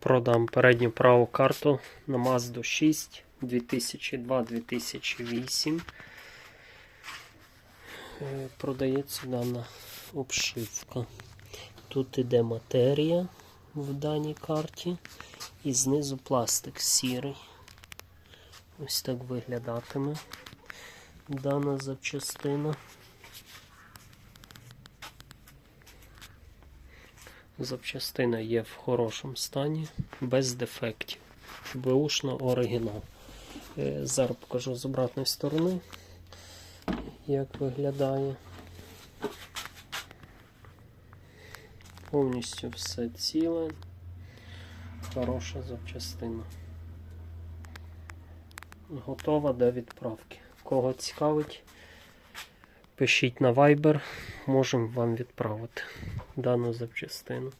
Продам передню праву карту на Mazda 6 2002-2008. Е, Продається дана обшивка. Тут іде матерія в даній карті і знизу пластик сірий. Ось так виглядатиме дана запчастина. Запчастина є в хорошому стані, без дефектів. Беушно оригінал. Е, Зараз покажу з обратної сторони, як виглядає. Повністю все ціле, хороша запчастина. Готова до відправки. Кого цікавить, пишіть на Viber, можемо вам відправити дану запчастину.